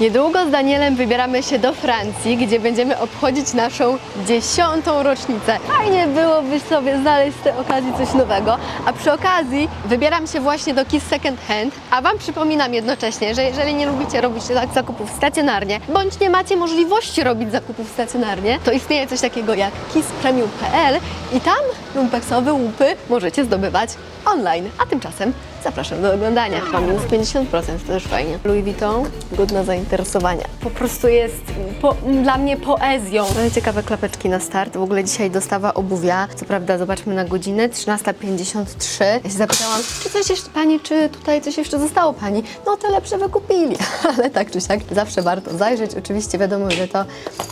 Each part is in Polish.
Niedługo z Danielem wybieramy się do Francji, gdzie będziemy obchodzić naszą dziesiątą rocznicę. Fajnie byłoby sobie znaleźć z tej okazji coś nowego, a przy okazji wybieram się właśnie do Kiss Second Hand, a Wam przypominam jednocześnie, że jeżeli nie lubicie robić tak zakupów stacjonarnie, bądź nie macie możliwości robić zakupów stacjonarnie, to istnieje coś takiego jak kisspremium.pl i tam lumpeksowe łupy możecie zdobywać online, a tymczasem zapraszam do oglądania. Mam minus 50%, to też fajnie. Louis Vuitton, godna zainteresowania. Po prostu jest po, dla mnie poezją. No i ciekawe klapeczki na start. W ogóle dzisiaj dostawa obuwia. Co prawda, zobaczmy na godzinę, 13.53. Ja się zapytałam, czy coś jeszcze, pani, czy tutaj coś jeszcze zostało pani? No te lepsze wykupili. Ale tak czy siak, zawsze warto zajrzeć. Oczywiście wiadomo, że to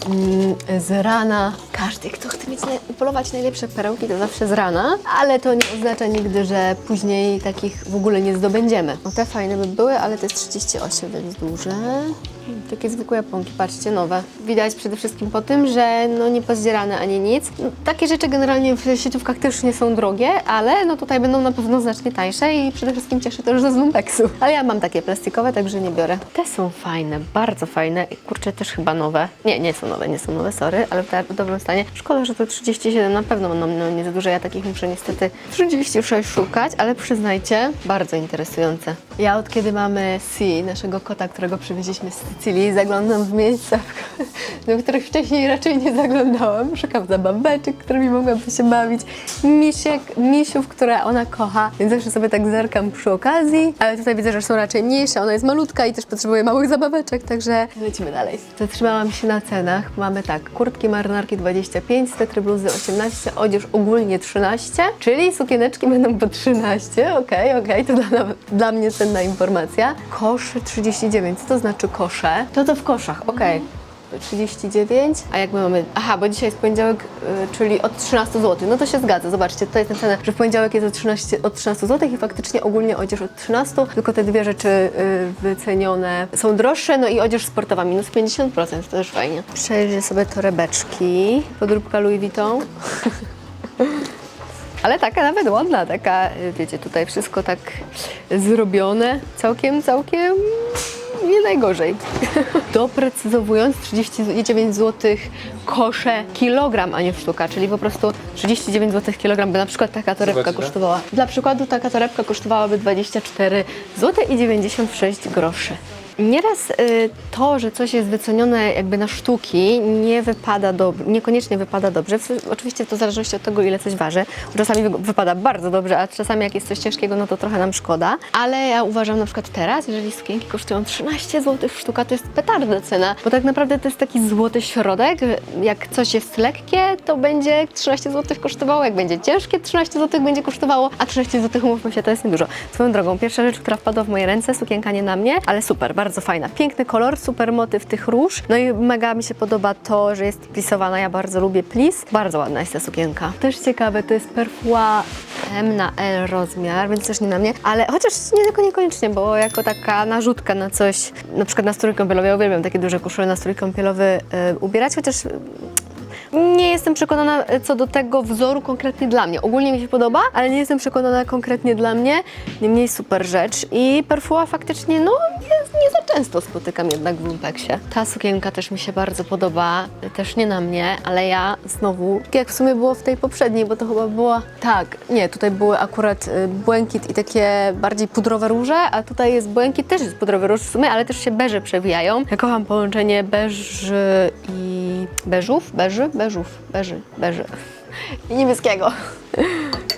mm, z rana każdy, kto chce mieć polować najlepsze perełki, to zawsze z rana, ale to nie oznacza nigdy, że później takich w ogóle nie zdobędziemy. No te fajne by były, ale to jest 38, więc duże. Takie zwykłe japonki, patrzcie, nowe. Widać przede wszystkim po tym, że no nie pozdzierane ani nic. No, takie rzeczy generalnie w sieciówkach też nie są drogie, ale no tutaj będą na pewno znacznie tańsze i przede wszystkim cieszy to, że z lumpeksu. Ale ja mam takie plastikowe, także nie biorę. Te są fajne, bardzo fajne. Kurczę, też chyba nowe. Nie, nie są nowe, nie są nowe, sorry, ale w, dobrym stanie. Szkoda, że to 37 na pewno będą no, nie za duże. Ja takich muszę niestety 36 szukać, ale przyznajcie, bardzo interesujące. Ja od kiedy mamy Si, naszego kota, którego przywieźliśmy z Sycylii, zaglądam w miejsca, do których wcześniej raczej nie zaglądałam. Szukam zabaweczek, którymi mogłabym się bawić, misiek, misiów, które ona kocha, więc zawsze sobie tak zerkam przy okazji, ale tutaj widzę, że są raczej mniejsze, ona jest malutka i też potrzebuje małych zabaweczek, także lecimy dalej. Zatrzymałam się na cenach. Mamy tak, kurtki marynarki 25, stetry bluzy 18, odzież ogólnie 13, czyli sukieneczki będą po 13, okej, okej, to dla, dla mnie cenna informacja. Kosze 39, co to znaczy kosze? To to w koszach, okej. 39, a jak my mamy, aha, bo dzisiaj jest poniedziałek, y, czyli od 13 zł, no to się zgadza, zobaczcie, tutaj jest napisane, że w poniedziałek jest od 13, od 13 zł i faktycznie ogólnie odzież od 13, tylko te dwie rzeczy y, wycenione są droższe, no i odzież sportowa minus 50%, to też fajnie. Przejrzę sobie torebeczki, podróbka Louis Vuitton. Ale taka nawet ładna, taka, y, wiecie, tutaj wszystko tak zrobione, całkiem, całkiem nie najgorzej. Doprecyzowując, 39 zł kosze kilogram, a nie sztuka, czyli po prostu 39 zł kilogram, by na przykład taka torebka Zobaczcie. kosztowała. Dla przykładu taka torebka kosztowałaby 24 zł i 96 groszy. Nieraz y, to, że coś jest wycenione jakby na sztuki, nie wypada dobrze, niekoniecznie wypada dobrze. W, oczywiście to w zależności od tego, ile coś waży. Czasami wy, wypada bardzo dobrze, a czasami jak jest coś ciężkiego, no to trochę nam szkoda. Ale ja uważam na przykład teraz, jeżeli sukienki kosztują 13 zł sztuka, to jest petarda cena, bo tak naprawdę to jest taki złoty środek. Jak coś jest lekkie, to będzie 13 zł kosztowało, jak będzie ciężkie, 13 zł będzie kosztowało, a 13 zł, umówmy się, to jest niedużo. Swoją drogą, pierwsza rzecz, która wpadła w moje ręce, sukienka nie na mnie, ale super, bardzo fajna. Piękny kolor, super motyw tych róż. No i mega mi się podoba to, że jest plisowana. Ja bardzo lubię plis. Bardzo ładna jest ta sukienka. Też ciekawe, to jest perfua M na L rozmiar, więc też nie na mnie, ale chociaż nie tylko niekoniecznie, bo jako taka narzutka na coś, na przykład na strój kąpielowy, ja uwielbiam takie duże koszule na strój kąpielowy y, ubierać, chociaż nie jestem przekonana e, co do tego wzoru konkretnie dla mnie. Ogólnie mi się podoba, ale nie jestem przekonana konkretnie dla mnie. Niemniej super rzecz. I perfuma faktycznie, no nie, nie za często spotykam jednak w lumpeksie. Ta sukienka też mi się bardzo podoba. Też nie na mnie, ale ja znowu, tak jak w sumie było w tej poprzedniej, bo to chyba była... Tak, nie, tutaj były akurat y, błękit i takie bardziej pudrowe róże, a tutaj jest błękit, też jest pudrowy róż w sumie, ale też się beże przewijają. Ja kocham połączenie beż i beżów, beży, beżów, beży, beży i niebieskiego.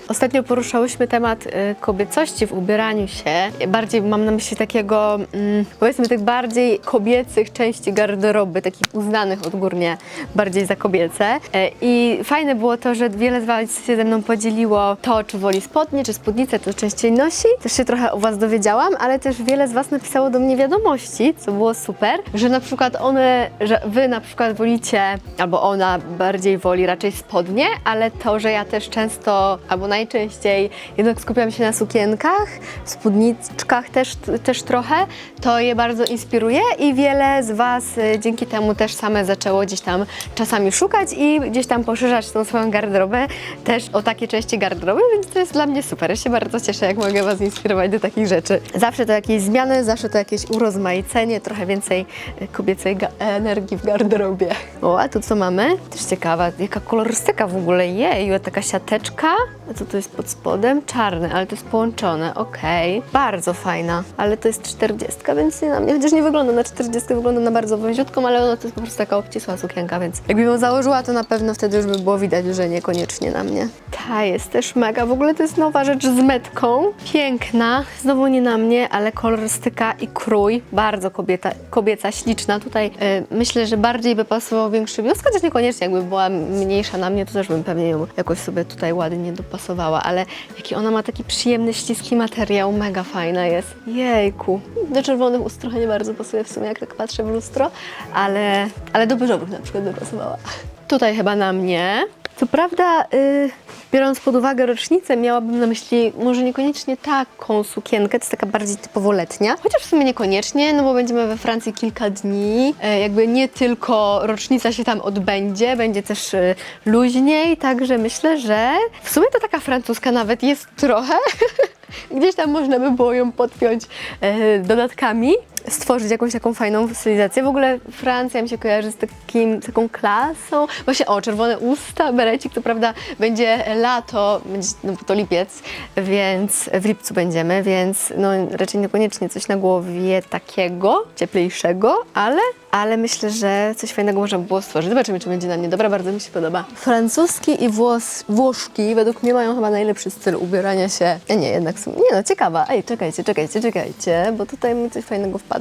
Ostatnio poruszałyśmy temat y, kobiecości w ubieraniu się. Bardziej mam na myśli takiego, mm, powiedzmy, tych bardziej kobiecych części garderoby, takich uznanych odgórnie bardziej za kobiece. E, I fajne było to, że wiele z Was się ze mną podzieliło to, czy woli spodnie, czy spódnicę, to częściej nosi. Też się trochę o Was dowiedziałam, ale też wiele z Was napisało do mnie wiadomości, co było super, że na przykład one, że Wy na przykład wolicie, albo ona bardziej woli raczej spodnie, ale to, że ja też często, albo najczęściej jednak skupiam się na sukienkach, spódniczkach też, też trochę, to je bardzo inspiruje i wiele z Was y, dzięki temu też same zaczęło gdzieś tam czasami szukać i gdzieś tam poszerzać tą swoją garderobę też o takie części garderoby, więc to jest dla mnie super. Ja się bardzo cieszę, jak mogę Was inspirować do takich rzeczy. Zawsze to jakieś zmiany, zawsze to jakieś urozmaicenie, trochę więcej y, kobiecej energii w garderobie. O, a tu co mamy? Też ciekawa, jaka kolorystyka w ogóle, jeju, taka siateczka. To jest pod spodem? Czarny, ale to jest połączone, okej. Bardzo fajna, ale to jest 40, więc nie na mnie, chociaż nie wygląda na 40, wygląda na bardzo wąziutką, ale ona to jest po prostu taka obcisła sukienka, więc jakbym ją założyła, to na pewno wtedy już by było widać, że niekoniecznie na mnie. Ta jest też mega, w ogóle to jest nowa rzecz z metką, piękna, znowu nie na mnie, ale kolorystyka i krój, bardzo kobieta, kobieca, śliczna. Tutaj y, myślę, że bardziej by pasował większy biust, chociaż niekoniecznie jakby była mniejsza na mnie, to też bym pewnie ją jakoś sobie tutaj ładnie dopasowała, ale jaki ona ma taki przyjemny, śliski materiał, mega fajna jest. Jejku, do czerwonych ust trochę nie bardzo pasuje w sumie, jak tak patrzę w lustro, ale, ale do beżowych na przykład by pasowała. Tutaj chyba na mnie. Co prawda, y, biorąc pod uwagę rocznicę, miałabym na myśli może niekoniecznie taką sukienkę, to jest taka bardziej typowo letnia, chociaż w sumie niekoniecznie, no bo będziemy we Francji kilka dni, e, jakby nie tylko rocznica się tam odbędzie, będzie też e, luźniej, także myślę, że w sumie to taka francuska nawet jest trochę, gdzieś tam można by było ją podpiąć e, dodatkami, stworzyć jakąś taką fajną stylizację. W ogóle Francja mi się kojarzy z takim, taką klasą. Właśnie, o, czerwone usta, berecik, to prawda, będzie lato, będzie, no to lipiec, więc w lipcu będziemy, więc no raczej niekoniecznie coś na głowie takiego, cieplejszego, ale ale myślę, że coś fajnego można by było stworzyć. Zobaczymy, czy będzie na mnie dobra, bardzo mi się podoba. Francuski i włos, Włoszki według mnie mają chyba najlepszy styl ubierania się. Nie, jednak są, nie no, ciekawa. Ej, czekajcie, czekajcie, czekajcie, bo tutaj mi coś fajnego wpadło.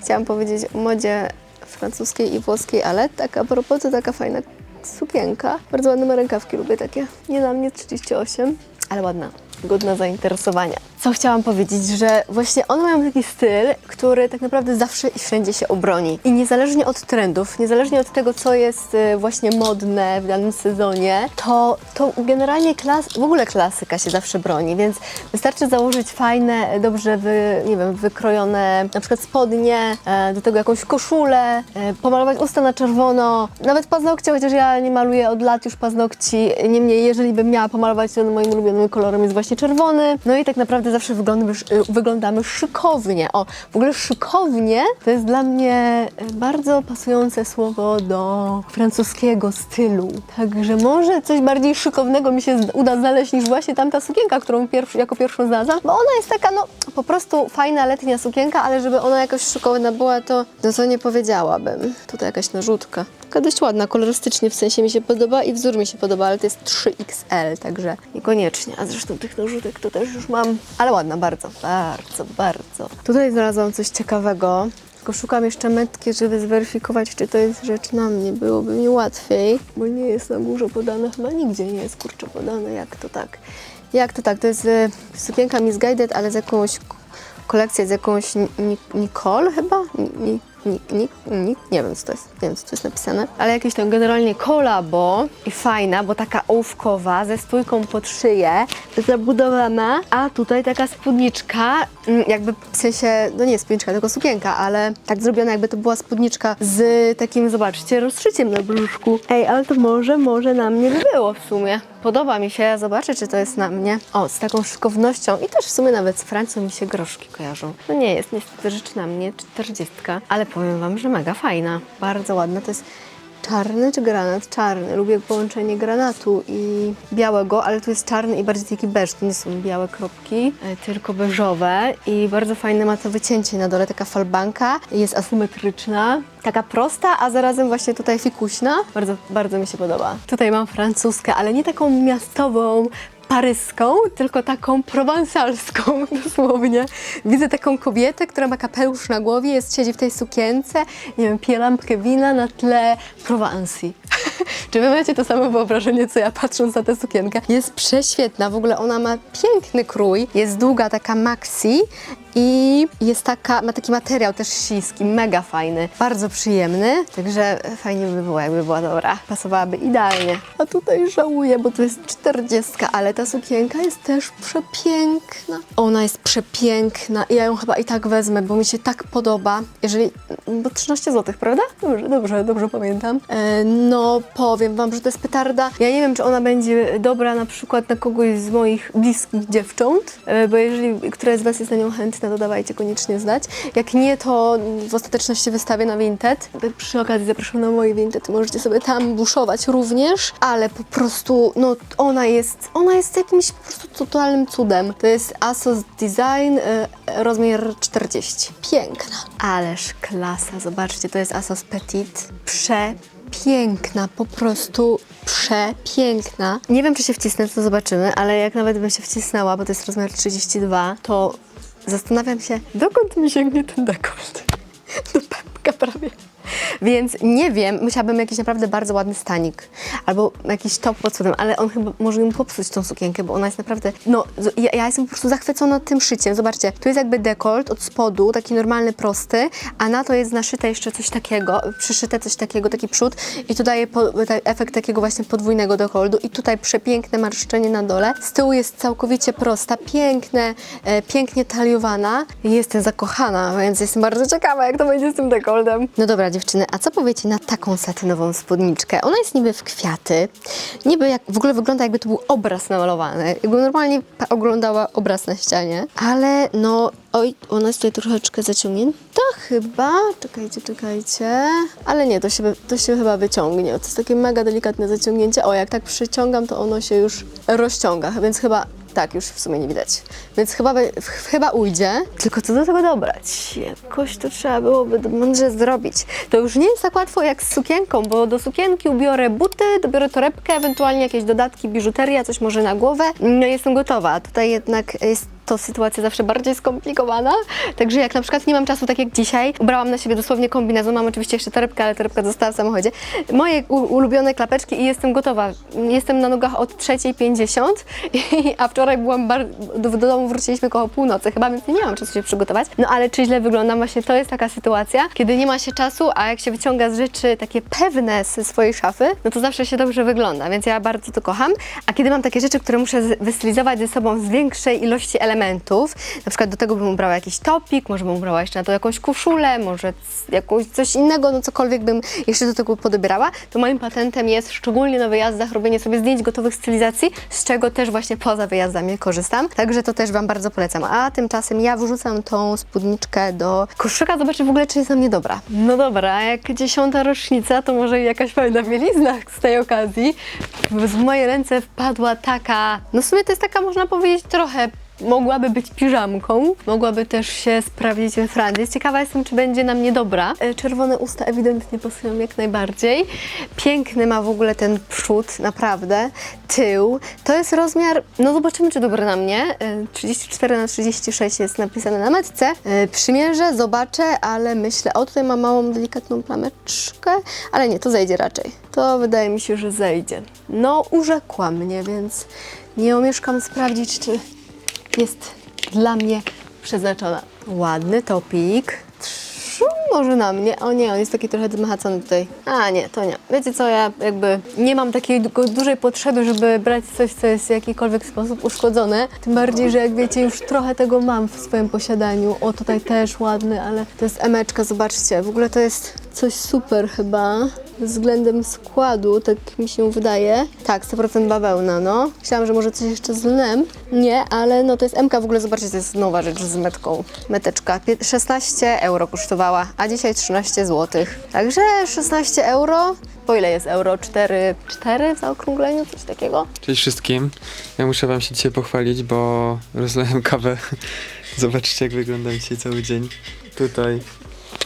Chciałam powiedzieć o modzie francuskiej i włoskiej, ale tak a propos, to taka fajna sukienka. Bardzo ładne rękawki, lubię takie. Nie na mnie 38, ale ładna godna zainteresowania. Co chciałam powiedzieć, że właśnie one mają taki styl, który tak naprawdę zawsze i wszędzie się obroni. I niezależnie od trendów, niezależnie od tego, co jest y, właśnie modne w danym sezonie, to, to generalnie klas, w ogóle klasyka się zawsze broni, więc wystarczy założyć fajne, dobrze wy, nie wiem, wykrojone na przykład spodnie, e, do tego jakąś koszulę, e, pomalować usta na czerwono, nawet paznokcie, chociaż ja nie maluję od lat już paznokci, niemniej jeżeli bym miała pomalować, to moim ulubionym kolorem jest właśnie czerwony, no i tak naprawdę zawsze wyglądamy, wyglądamy szykownie. O, w ogóle szykownie to jest dla mnie bardzo pasujące słowo do francuskiego stylu. Także może coś bardziej szykownego mi się uda znaleźć niż właśnie tamta sukienka, którą pierwszy, jako pierwszą znalazłam, bo ona jest taka, no po prostu fajna letnia sukienka, ale żeby ona jakoś szykowna była, to no to nie powiedziałabym. Tutaj jakaś narzutka. Taka dość ładna, kolorystycznie w sensie mi się podoba i wzór mi się podoba, ale to jest 3XL, także niekoniecznie. A zresztą tych narzutek to też już mam, ale ładna, bardzo, bardzo, bardzo. Tutaj znalazłam coś ciekawego. Tylko szukam jeszcze metki, żeby zweryfikować, czy to jest rzecz na mnie. Byłoby mi łatwiej, bo nie jest na górze podane, chyba nigdzie nie jest kurczę podane, jak to tak. Jak to tak, to jest e, sukienka Misguided, ale z jakąś k- kolekcją, z jakąś Ni- Ni- Nicole chyba? Ni- Ni- Ni- Ni- Ni- nie wiem co to jest, nie wiem co to jest napisane, ale jakieś tam generalnie kolabo i fajna, bo taka ołówkowa ze spójką pod szyję, zabudowana, a tutaj taka spódniczka, mm, jakby w sensie, no nie spódniczka, tylko sukienka, ale tak zrobiona jakby to była spódniczka z takim, zobaczcie, rozszyciem na brzuszku. Ej, ale to może, może na mnie by było w sumie. Podoba mi się, zobaczę czy to jest na mnie. O, z taką szykownością i też w sumie nawet z Francją mi się groszki kojarzą. No nie jest niestety rzecz na mnie, 40, ale powiem Wam, że mega fajna, bardzo ładna. To jest czarny czy granat? Czarny. Lubię połączenie granatu i białego, ale tu jest czarny i bardziej taki beż. To nie są białe kropki, e, tylko beżowe i bardzo fajne ma to wycięcie na dole, taka falbanka. Jest asymetryczna, taka prosta, a zarazem właśnie tutaj fikuśna. Bardzo, bardzo mi się podoba. Tutaj mam francuskę, ale nie taką miastową, paryską, tylko taką prowansalską dosłownie. Widzę taką kobietę, która ma kapelusz na głowie, jest, siedzi w tej sukience, nie wiem, pije lampkę wina na tle Prowansji. Czy wy macie to samo wyobrażenie, co ja patrząc na tę sukienkę? Jest prześwietna, w ogóle ona ma piękny krój, jest długa, taka maxi i jest taka, ma taki materiał też śliski, mega fajny, bardzo przyjemny, także fajnie by było, jakby była dobra. Pasowałaby idealnie. A tutaj żałuję, bo to jest 40, ale ta sukienka jest też przepiękna. Ona jest przepiękna i ja ją chyba i tak wezmę, bo mi się tak podoba. Jeżeli, bo 13 zł, prawda? Dobrze, dobrze, dobrze pamiętam. E, no, powiem wam, że to jest petarda. Ja nie wiem, czy ona będzie dobra na przykład na kogoś z moich bliskich dziewcząt, e, bo jeżeli któraś z was jest na nią chętna, to dawajcie koniecznie znać. Jak nie, to w ostateczności wystawię na Vinted. Przy okazji zapraszam na moje Vinted, możecie sobie tam buszować również, ale po prostu, no ona jest, ona jest jakimś po prostu totalnym cudem. To jest Asos Design, e, rozmiar 40. Piękna. Ależ klasa, zobaczcie, to jest Asos Petit. Przepiękna, po prostu przepiękna. Nie wiem, czy się wcisnę, to zobaczymy, ale jak nawet bym się wcisnęła, bo to jest rozmiar 32, to zastanawiam się, dokąd mi sięgnie ten dekolt. Do pępka prawie. Więc nie wiem, musiałabym jakiś naprawdę bardzo ładny stanik albo jakiś top pod spodem, ale on chyba może mi popsuć tą sukienkę, bo ona jest naprawdę, no ja, ja jestem po prostu zachwycona tym szyciem. Zobaczcie, tu jest jakby dekolt od spodu, taki normalny, prosty, a na to jest naszyte jeszcze coś takiego, przyszyte coś takiego, taki przód i tu daje po, efekt takiego właśnie podwójnego dekoltu i tutaj przepiękne marszczenie na dole. Z tyłu jest całkowicie prosta, piękne, e, pięknie taliowana. Jestem zakochana, więc jestem bardzo ciekawa, jak to będzie z tym dekoltem. No dobra, dziewczyny, a co powiecie na taką satynową spódniczkę? Ona jest niby w kwiaty, niby jak, w ogóle wygląda jakby to był obraz namalowany, jakbym normalnie oglądała obraz na ścianie, ale no, oj, ona jest tutaj troszeczkę zaciągnięta chyba, czekajcie, czekajcie, ale nie, to się, to się chyba wyciągnie, to jest takie mega delikatne zaciągnięcie, o, jak tak przyciągam, to ono się już rozciąga, więc chyba tak, już w sumie nie widać. Więc chyba, chyba ujdzie. Tylko co do tego dobrać? Jakoś to trzeba byłoby mądrze zrobić. To już nie jest tak łatwo jak z sukienką, bo do sukienki ubiorę buty, dobiorę torebkę, ewentualnie jakieś dodatki, biżuteria, coś może na głowę. No jestem gotowa. Tutaj jednak jest to sytuacja zawsze bardziej skomplikowana. Także jak na przykład nie mam czasu, tak jak dzisiaj, ubrałam na siebie dosłownie kombinezon, mam oczywiście jeszcze torebkę, ale torebka została w samochodzie. Moje ulubione klapeczki i jestem gotowa. Jestem na nogach od 3.50, i- a wczoraj byłam do, do domu wróciliśmy koło północy, chyba więc nie miałam czasu się przygotować. No ale czy źle wyglądam? Właśnie to jest taka sytuacja, kiedy nie ma się czasu, a jak się wyciąga z rzeczy takie pewne ze swojej szafy, no to zawsze się dobrze wygląda, więc ja bardzo to kocham. A kiedy mam takie rzeczy, które muszę wystylizować ze sobą z większej ilości elementów, na przykład do tego bym ubrała jakiś topik, może bym ubrała jeszcze na to jakąś koszulę, może jakąś coś innego, no cokolwiek bym jeszcze do tego podobierała, to moim patentem jest szczególnie na wyjazdach robienie sobie zdjęć gotowych stylizacji, z czego też właśnie poza wyjazdami korzystam. Także to też Wam bardzo polecam. A tymczasem ja wrzucam tą spódniczkę do koszyka, zobaczę w ogóle, czy jest na mnie dobra. No dobra, jak dziesiąta rocznica, to może jakaś fajna bielizna z tej okazji. W moje ręce wpadła taka, no w sumie to jest taka, można powiedzieć, trochę Mogłaby być piżamką, mogłaby też się sprawdzić we Francji. Ciekawa jestem, czy będzie na mnie dobra. E, Czerwone usta ewidentnie pasują jak najbardziej. Piękny ma w ogóle ten przód, naprawdę. Tył. To jest rozmiar, no zobaczymy, czy dobry na mnie. E, 34 na 36 jest napisane na metce. E, Przymierzę, zobaczę, ale myślę, o tutaj ma małą, delikatną plameczkę, ale nie, to zejdzie raczej. To wydaje mi się, że zejdzie. No, urzekła mnie, więc nie omieszkam sprawdzić, czy jest dla mnie przeznaczona. Ładny topik. Może na mnie. O nie, on jest taki trochę zmachacony tutaj. A nie, to nie. Wiecie co, ja jakby nie mam takiej du- dużej potrzeby, żeby brać coś, co jest w jakikolwiek sposób uszkodzone. Tym bardziej, że jak wiecie, już trochę tego mam w swoim posiadaniu. O, tutaj też ładny, ale to jest emeczka, zobaczcie. W ogóle to jest coś super chyba względem składu, tak mi się wydaje. Tak, 100% bawełna, no. Myślałam, że może coś jeszcze z lnem. Nie, ale no to jest MK, w ogóle zobaczcie, to jest nowa rzecz z metką. Meteczka. Pie- 16 euro kosztowała, a dzisiaj 13 zł. Także 16 euro. Po ile jest euro? 4, 4 w zaokrągleniu, coś takiego? Cześć wszystkim. Ja muszę wam się dzisiaj pochwalić, bo rozlałem kawę. Zobaczcie jak wyglądam dzisiaj cały dzień. Tutaj.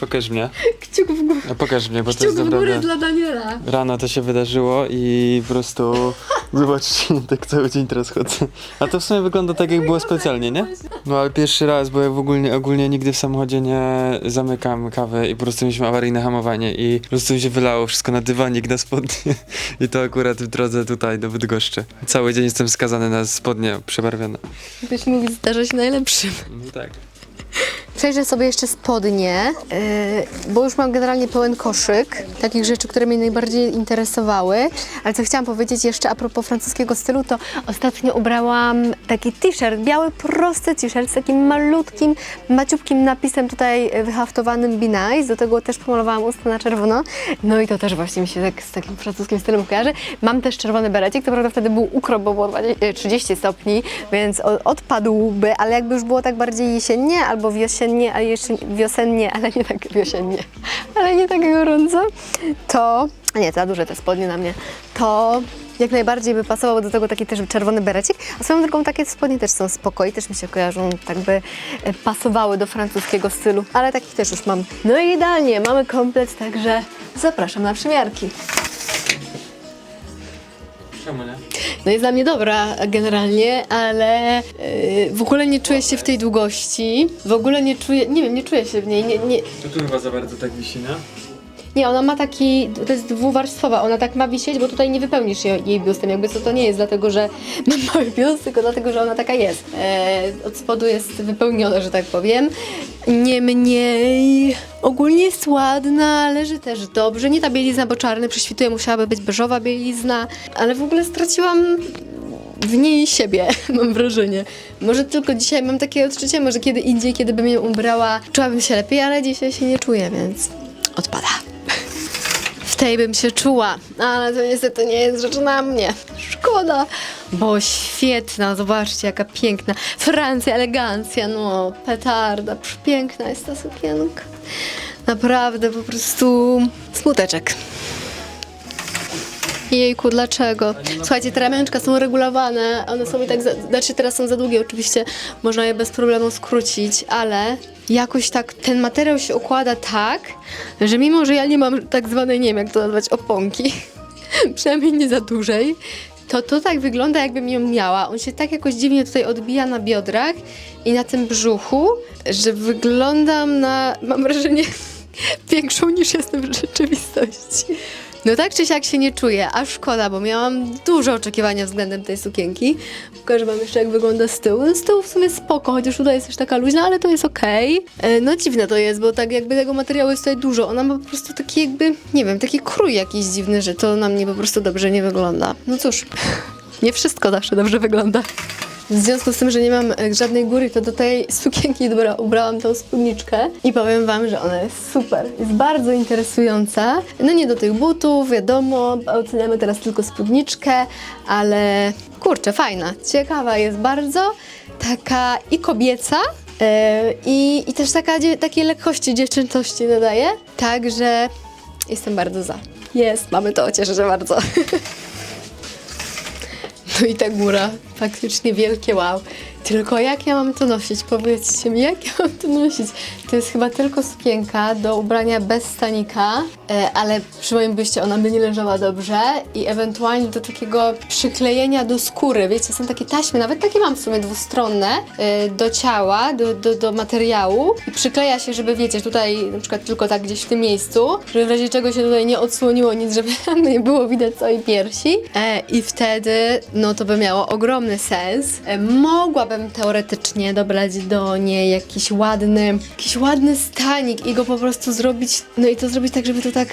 Pokaż mnie. Kciuk w górę. A pokaż mnie, bo to jest naprawdę... dla Daniela. Rano to się wydarzyło i po prostu zobaczcie, tak cały dzień teraz chodzę. A to w sumie wygląda tak, jak było specjalnie, nie? No ale pierwszy raz, bo ja w ogóle, ogólnie nigdy w samochodzie nie zamykam kawy i po prostu mieliśmy awaryjne hamowanie i po prostu mi się wylało wszystko na dywanik, na spodnie. I to akurat w drodze tutaj do Bydgoszczy. Cały dzień jestem skazany na spodnie przebarwione. Ktoś mówi, zdarza się najlepszym. No tak. Przejrzę sobie jeszcze spodnie, yy, bo już mam generalnie pełen koszyk takich rzeczy, które mnie najbardziej interesowały. Ale co chciałam powiedzieć jeszcze a propos francuskiego stylu, to ostatnio ubrałam taki t-shirt, biały, prosty t-shirt z takim malutkim, maciubkim napisem tutaj wyhaftowanym Be Nice. Do tego też pomalowałam usta na czerwono. No i to też właśnie mi się tak z takim francuskim stylem kojarzy. Mam też czerwony berecik, co prawda wtedy był ukrop, bo było 20, e, 30 stopni, więc odpadłby, ale jakby już było tak bardziej jesiennie albo wiosennie, a jeszcze wiosennie, ale nie tak wiosennie, ale nie tak gorąco, to, a nie, za duże te spodnie na mnie, to jak najbardziej by pasował do tego taki też czerwony berecik, a swoją drogą takie spodnie też są spoko i też mi się kojarzą, tak by e, pasowały do francuskiego stylu, ale takich też już mam. No i idealnie, mamy komplet, także zapraszam na przymiarki. Czemu nie? No jest dla mnie dobra generalnie, ale yy, w ogóle nie czuję się w tej długości. W ogóle nie czuję, nie wiem, nie czuję się w niej. Nie, nie, To tu chyba za bardzo tak wisi, nie? Nie ona ma taki, to jest dwuwarstwowa, ona tak ma wisieć, bo tutaj nie wypełnisz jej, jej biustem. Jakby co to nie jest dlatego, że mam mały biust, tylko dlatego, że ona taka jest. E, od spodu jest wypełniona, że tak powiem. Niemniej ogólnie jest ładna, leży też dobrze. Nie ta bielizna, bo czarny prześwituje, musiałaby być beżowa bielizna, ale w ogóle straciłam w niej siebie, mam wrażenie. Może tylko dzisiaj mam takie odczucie, może kiedy indziej, kiedy bym ją ubrała, czułabym się lepiej, ale dzisiaj się nie czuję, więc odpada. W tej bym się czuła, ale to niestety nie jest rzecz na mnie. Szkoda, bo świetna, zobaczcie jaka piękna. Francja, elegancja, no petarda, piękna jest ta sukienka. Naprawdę po prostu smuteczek. Jejku, dlaczego? Słuchajcie, te ramionczka są regulowane, one są i tak, za, znaczy teraz są za długie oczywiście, można je bez problemu skrócić, ale jakoś tak ten materiał się układa tak, że mimo, że ja nie mam tak zwanej, nie wiem jak to nazwać, oponki, przynajmniej nie za dużej, to to tak wygląda jakbym ją miała. On się tak jakoś dziwnie tutaj odbija na biodrach i na tym brzuchu, że wyglądam na, mam wrażenie, większą niż jestem w rzeczywistości. No tak czy siak się nie czuję, a szkoda, bo miałam duże oczekiwania względem tej sukienki. Pokażę wam jeszcze jak wygląda z tyłu. Z tyłu w sumie spoko, chociaż tutaj jest też taka luźna, ale to jest okej. E, No dziwne to jest, bo tak jakby tego materiału jest tutaj dużo. Ona ma po prostu taki jakby, nie wiem, taki krój jakiś dziwny, że to na mnie po prostu dobrze nie wygląda. No cóż, nie wszystko zawsze dobrze wygląda. W związku z tym, że nie mam e, żadnej góry, to do tej sukienki dobra, ubrałam tą spódniczkę i powiem wam, że ona jest super. Jest bardzo interesująca. No nie do tych butów, wiadomo, oceniamy teraz tylko spódniczkę, ale kurczę, fajna. Ciekawa jest bardzo. Taka i kobieca, e, i, i też taka, takiej lekkości, dziewczęcości nadaje. Także jestem bardzo za. Jest, mamy to, cieszę się bardzo. I ta góra, faktycznie wielkie wow. Tylko jak ja mam to nosić? Powiedzcie mi, jak ja mam to nosić? To jest chyba tylko sukienka do ubrania bez stanika, e, ale przy moim byście ona by nie leżała dobrze i ewentualnie do takiego przyklejenia do skóry. Wiecie, są takie taśmy, nawet takie mam w sumie dwustronne, e, do ciała, do, do, do materiału i przykleja się, żeby wiecie, tutaj na przykład tylko tak gdzieś w tym miejscu, żeby w razie czego się tutaj nie odsłoniło nic, żeby nie było widać całej piersi e, i wtedy no to by miało ogromny sens. E, mogłabym teoretycznie dobrać do niej jakiś ładny, jakiś ładny stanik i go po prostu zrobić, no i to zrobić tak, żeby to tak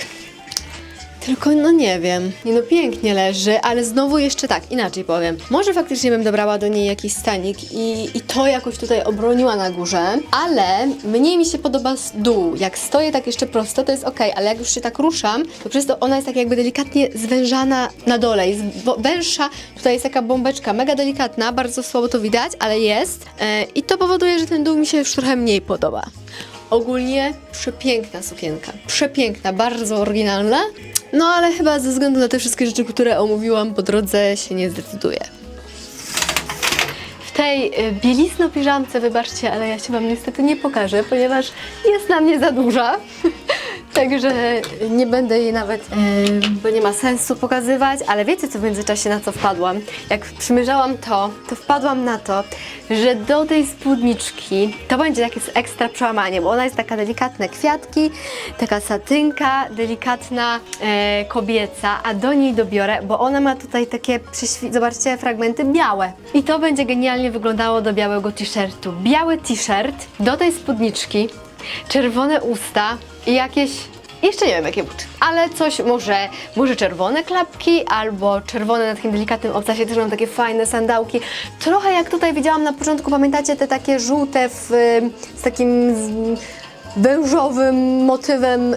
tylko no nie wiem. Nie no pięknie leży, ale znowu jeszcze tak, inaczej powiem. Może faktycznie bym dobrała do niej jakiś stanik i, i to jakoś tutaj obroniła na górze, ale mniej mi się podoba z dół. Jak stoję tak jeszcze prosto, to jest ok, ale jak już się tak ruszam, to przez to ona jest tak jakby delikatnie zwężana na dole. Jest węższa, tutaj jest taka bombeczka, mega delikatna, bardzo słabo to widać, ale jest. E, I to powoduje, że ten dół mi się już trochę mniej podoba. Ogólnie przepiękna sukienka. Przepiękna, bardzo oryginalna. No ale chyba ze względu na te wszystkie rzeczy, które omówiłam po drodze się nie zdecyduję. W tej y, bielizno piżamce, wybaczcie, ale ja się wam niestety nie pokażę, ponieważ jest na mnie za duża. Także nie będę jej nawet, bo nie ma sensu pokazywać, ale wiecie co w międzyczasie na co wpadłam? Jak przymierzałam to, to wpadłam na to, że do tej spódniczki to będzie jakieś ekstra przełamanie, bo ona jest taka delikatne kwiatki, taka satynka, delikatna e, kobieca, a do niej dobiorę, bo ona ma tutaj takie, zobaczcie, fragmenty białe. I to będzie genialnie wyglądało do białego t-shirtu. Biały t-shirt do tej spódniczki, czerwone usta i jakieś jeszcze nie wiem jakie buty, ale coś może, może czerwone klapki albo czerwone na takim delikatnym obcasie, też mam takie fajne sandałki. Trochę jak tutaj widziałam na początku, pamiętacie te takie żółte w, z takim z, wężowym motywem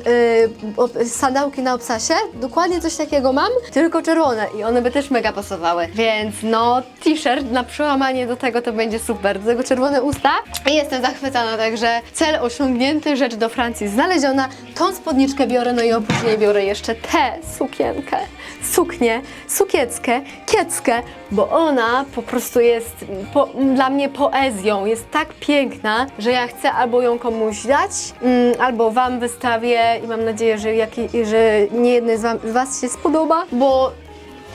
y, sandałki na obcasie? Dokładnie coś takiego mam, tylko czerwone i one by też mega pasowały. Więc no, t-shirt na przełamanie do tego to będzie super. Do tego czerwone usta i jestem zachwycona, także cel osiągnięty, rzecz do Francji znaleziona. Tą spódniczkę biorę, no i oprócz niej biorę jeszcze tę sukienkę, suknię, sukieckę, kieckę, bo ona po prostu jest po, dla mnie poezją, jest tak piękna, że ja chcę albo ją komuś dać, mm, albo Wam wystawię i mam nadzieję, że, że nie jednej z, wam, z Was się spodoba, bo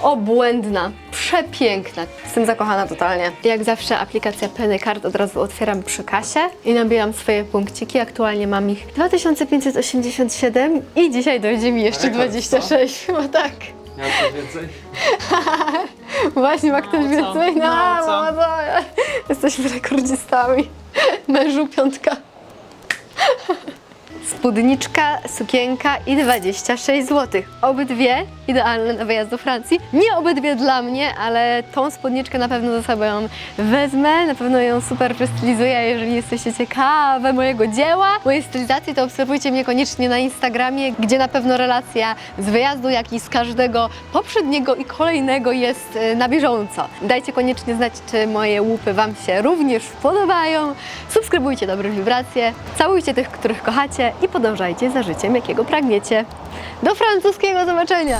obłędna, przepiękna. Jestem zakochana totalnie. Jak zawsze aplikacja Penny Card od razu otwieram przy kasie i nabijam swoje punkciki. Aktualnie mam ich 2587 i dzisiaj dojdzie mi jeszcze Rekord, co? 26. Chyba tak. Ja coś więcej? Właśnie, ma ktoś co? więcej? No, No, co? no, no. Jesteśmy rekordzistami. Mężu piątka. Spódniczka, sukienka i 26 zł. Obydwie idealne na wyjazd do Francji. Nie obydwie dla mnie, ale tą spódniczkę na pewno ze sobą ją wezmę. Na pewno ją super wystylizuję. Jeżeli jesteście ciekawe mojego dzieła, mojej stylizacji, to obserwujcie mnie koniecznie na Instagramie, gdzie na pewno relacja z wyjazdu, jak i z każdego poprzedniego i kolejnego jest e, na bieżąco. Dajcie koniecznie znać, czy moje łupy Wam się również podobają. Subskrybujcie dobre wibracje, całujcie tych, których kochacie i podążajcie za życiem, jakiego pragniecie. Do francuskiego zobaczenia!